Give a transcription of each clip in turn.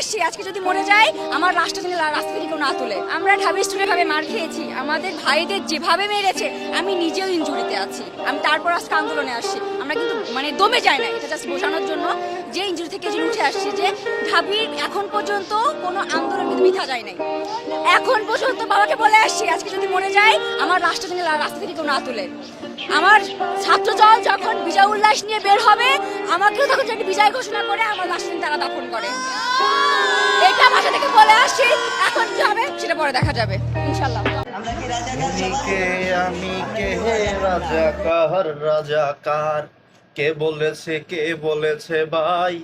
আসছি, আজকে যদি মরে যায় আমার রাষ্ট্র থেকে রাস্তা থেকে কেউ না তোলে। আমরা ঢাবি স্টুডেন্ট ভাবে মার খেয়েছি। আমাদের ভাইদের যেভাবে মেরেছে, আমি নিজেও ইঞ্জুরিতে আছি। আমি তারপর আজকে আন্দোলনে আসছি। আমরা কিন্তু মানে দমে যাই না এটা জাস্ট বোঝানোর জন্য যে ইঞ্জুরি থেকে যে উঠে আসছি যে ঢাবির এখন পর্যন্ত কোনো আন্দোলন কিন্তু মিথ্যা যায় নাই। এখন পর্যন্ত বাবাকে বলে আসছি, আজকে যদি মরে যায় আমার রাষ্ট্র থেকে রাস্তা থেকে না তোলে। আমার ছাত্রদল যখন বিজয় উল্লাস নিয়ে বের হবে আমাকেও তখন যেন বিজয় ঘোষণা করে আমার লাশ দিন তারা দাফন করে। এটা ভাষা থেকে বলে আসছি এখন কি হবে সেটা পরে দেখা যাবে ইনশাল্লাহ আমি কে? হে রাজাকার রাজাকার কে বলেছে কে বলেছে ভাই?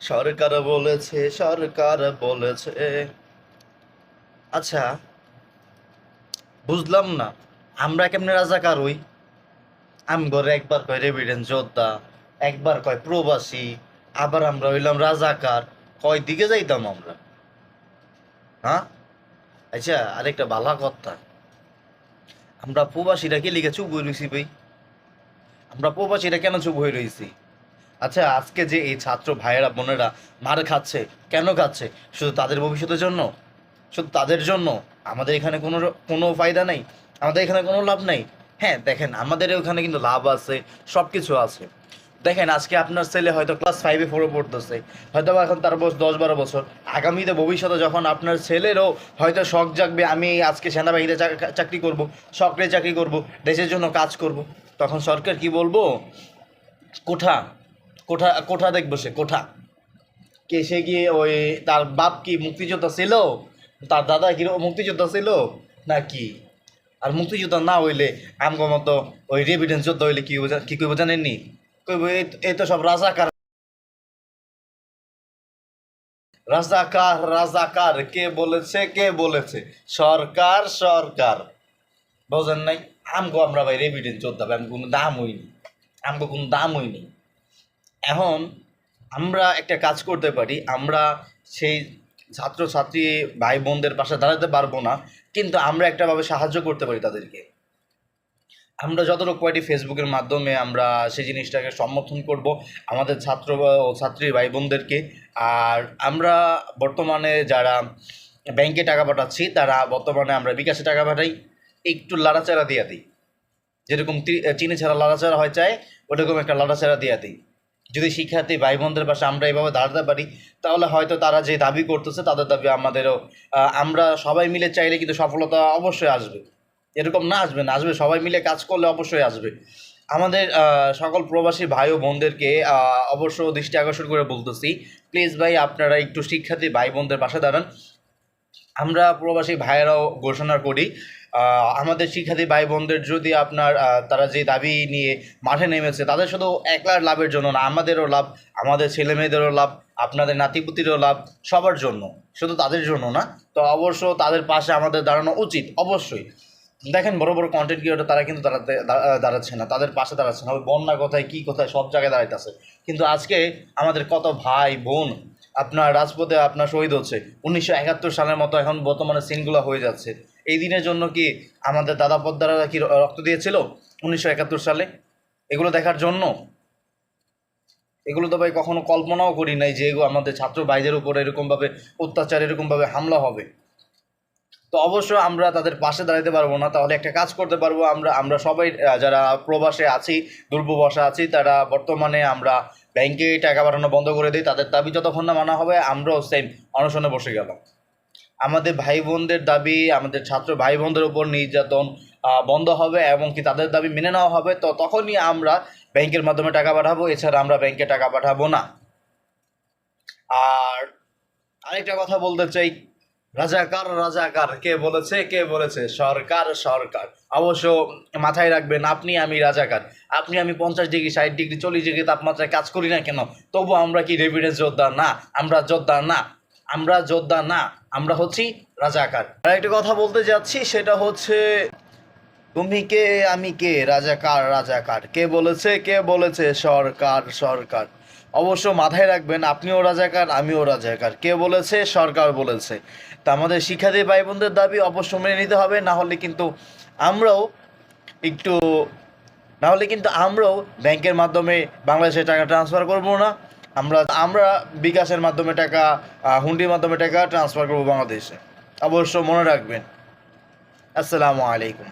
সরকার বলেছে সরকার বলেছে। আচ্ছা বুঝলাম না আমরা কেমনে রাজাকার হই? আমগরে একবার কয় রেভিডেন্স যোদ্ধা, একবার কয় প্রবাসী, আবার আমরা হইলাম রাজাকার, কয় দিকে যাইতাম আমরা? হ্যাঁ? আচ্ছা আরেকটা ভালো কথা। আমরা প্রবাসীরা কি লিখে চুপ হয়ে রয়েছি ভাই? আমরা প্রবাসীরা কেন চুপ হয়ে রয়েছি আচ্ছা আজকে যে এই ছাত্র ভাইয়েরা, বোনেরা মার খাচ্ছে, কেন খাচ্ছে? শুধু তাদের ভবিষ্যতের জন্য? শুধু তাদের জন্য? আমাদের এখানে কোনো কোনো ফায়দা নেই? আমাদের এখানে কোনো লাভ নেই? হ্যাঁ দেখেন, আমাদের ওখানে কিন্তু লাভ আছে সব কিছু আছে। দেখেন, আজকে আপনার ছেলে হয়তো ক্লাস ফাইভে ফোরে পড়তেছে হয়তো এখন তার বয়স দশ বারো বছর। আগামীতে ভবিষ্যতে যখন আপনার ছেলেরও হয়তো শখ জাগবে, আমি আজকে সেনাবাহিনীতে চাকরি করব, সরকারি চাকরি করব, দেশের জন্য কাজ করব, তখন সরকার কি বলব? কোঠা কোঠা কোঠা দেখব সে, কোঠা। কে সে গিয়ে ওই তার বাপ কি মুক্তিযোদ্ধা ছিল? তার দাদা কি মুক্তিযোদ্ধা ছিল? না কি? আর মুক্তিযোদ্ধা না হইলে আমগো মতো ওই রেভিডেন্স যোদ্ধা হইলে কি কি কইব জানেননি? কইব এই- তো সব রাজাকার। রাজাকার রাজাকার, কে বলেছে কে বলেছে? সরকার সরকার। বোঝেন নাই? আমগো আমরা ভাই রেভিডেন্স যোদ্ধা আমি কোনো দাম হইনি। আমগো কোনো দাম হইনি। এখন আমরা একটা কাজ করতে পারি, আমরা সেই ছাত্রছাত্রী ভাই বোনদের পাশে দাঁড়াতে পারব না, কিন্তু আমরা একটাভাবে সাহায্য করতে পারি তাদেরকে। আমরা যতটুকু পারি ফেসবুকের মাধ্যমে আমরা সেই জিনিসটাকে সমর্থন করব, আমাদের ছাত্র ও ছাত্রী ভাই বোনদেরকে আর আমরা বর্তমানে যারা ব্যাংকে টাকা পাঠাচ্ছি, তারা বর্তমানে আমরা বিকাশে টাকা পাঠাই, একটু লাড়াচাড়া দিয়ে দিই। যেরকম চিনি ছাড়া লাড়াচাড়া হয় চায় ওরকম একটা লাড়াচাড়া দিয়ে দিই। যদি শিক্ষার্থী ভাই বোনদের পাশে আমরা এভাবে দাঁড়াতে পারি, তাহলে হয়তো তারা যে দাবি করতেছে তাদের দাবি আমাদেরও আমরা সবাই মিলে চাইলে কিন্তু সফলতা অবশ্যই আসবে। এরকম না আসবে না, আসবে। সবাই মিলে কাজ করলে অবশ্যই আসবে। আমাদের সকল প্রবাসী ভাই ও বোনদেরকে অবশ্য দৃষ্টি আকর্ষণ করে বলতেছি প্লিজ ভাই আপনারা একটু শিক্ষার্থী ভাই বোনদের পাশে দাঁড়ান। আমরা প্রবাসী ভাইয়েরাও ঘোষণা করি আমাদের শিক্ষার্থী ভাই বোনদের যদি আপনার তারা যে দাবি নিয়ে মাঠে নেমেছে, তাদের শুধু একলার লাভের জন্য না, আমাদেরও লাভ, আমাদের ছেলে মেয়েদেরও লাভ, আপনাদের নাতিপুতিরও লাভ, সবার জন্য, শুধু তাদের জন্য না, তো অবশ্য তাদের পাশে আমাদের দাঁড়ানো উচিত, অবশ্যই। দেখেন বড় বড় কন্টেন্ট ক্রিয়েটর তারা কিন্তু দাঁড়াতে দাঁড়াচ্ছে না, তাদের পাশে দাঁড়াচ্ছে না, ওই বন্যা কোথায়, কী কোথায়, সব জায়গায় দাঁড়াইতেছে। কিন্তু আজকে আমাদের কত ভাই, বোন আপনার রাজপথে আপনার শহীদ হচ্ছে। উনিশশো একাত্তর সালের মতো এখন বর্তমানে সিনগুলো হয়ে যাচ্ছে। এই দিনের জন্য কি আমাদের দাদা পদ্মারা কি রক্ত দিয়েছিল উনিশশো একাত্তর সালে? এগুলো দেখার জন্য? এগুলো তো ভাই কখনো কল্পনাও করি নাই যে এগুলো আমাদের ছাত্র ভাইদের উপর এরকমভাবে অত্যাচার, এরকমভাবে হামলা হবে। তো অবশ্য আমরা তাদের পাশে দাঁড়াতে পারব না। তাহলে একটা কাজ করতে পারব আমরা আমরা সবাই যারা প্রবাসে আছি দূরপ্রবাসে আছি, তারা বর্তমানে আমরা ব্যাংকে টাকা পাঠানো বন্ধ করে দিই, তাদের দাবি যতক্ষণ না মানা হবে, আমরাও সেম অনশনে বসে গেলাম। আমাদের ভাই বোনদের দাবি, আমাদের ছাত্র ভাই বোনদের উপর নির্যাতন বন্ধ হবে এবং কি তাদের দাবি মেনে নেওয়া হবে, তো তখনই আমরা ব্যাংকের মাধ্যমে টাকা পাঠাবো, এছাড়া আমরা ব্যাংকে টাকা পাঠাবো না। আর আরেকটা কথা বলতে চাই রাজাকার রাজাকার, কে বলেছে কে বলেছে? সরকার সরকার। অবশ্য মাথায় রাখবেন, আপনি আমি রাজাকার। আপনি আমি পঞ্চাশ ডিগ্রি, ষাট ডিগ্রি, চল্লিশ ডিগ্রি তাপমাত্রায় কাজ করি না কেন? তবু আমরা কি রেভিডেন্স যোদ্ধা? না, আমরা যোদ্ধা না। আমরা যোদ্ধা না, আমরা হচ্ছি রাজাকার। আর একটা কথা বলতে যাচ্ছি, সেটা হচ্ছে, তুমি কে, আমি কে? রাজাকার রাজাকার। কে বলেছে কে বলেছে? সরকার সরকার। অবশ্য মাথায় রাখবেন, আপনিও রাজাকার, আমিও রাজাকার। কে বলেছে? সরকার বলেছে। তা আমাদের শিক্ষার্থী ভাই বোনদের দাবি অবশ্য মেনে নিতে হবে, না হলে কিন্তু আমরাও একটু, না হলে কিন্তু আমরাও ব্যাংকের মাধ্যমে বাংলাদেশে টাকা ট্রান্সফার করব না। আমরা আমরা বিকাশের মাধ্যমে টাকা হুন্ডির মাধ্যমে টাকা ট্রান্সফার করব বাংলাদেশে। অবশ্য মনে রাখবেন। আসসালামু আলাইকুম।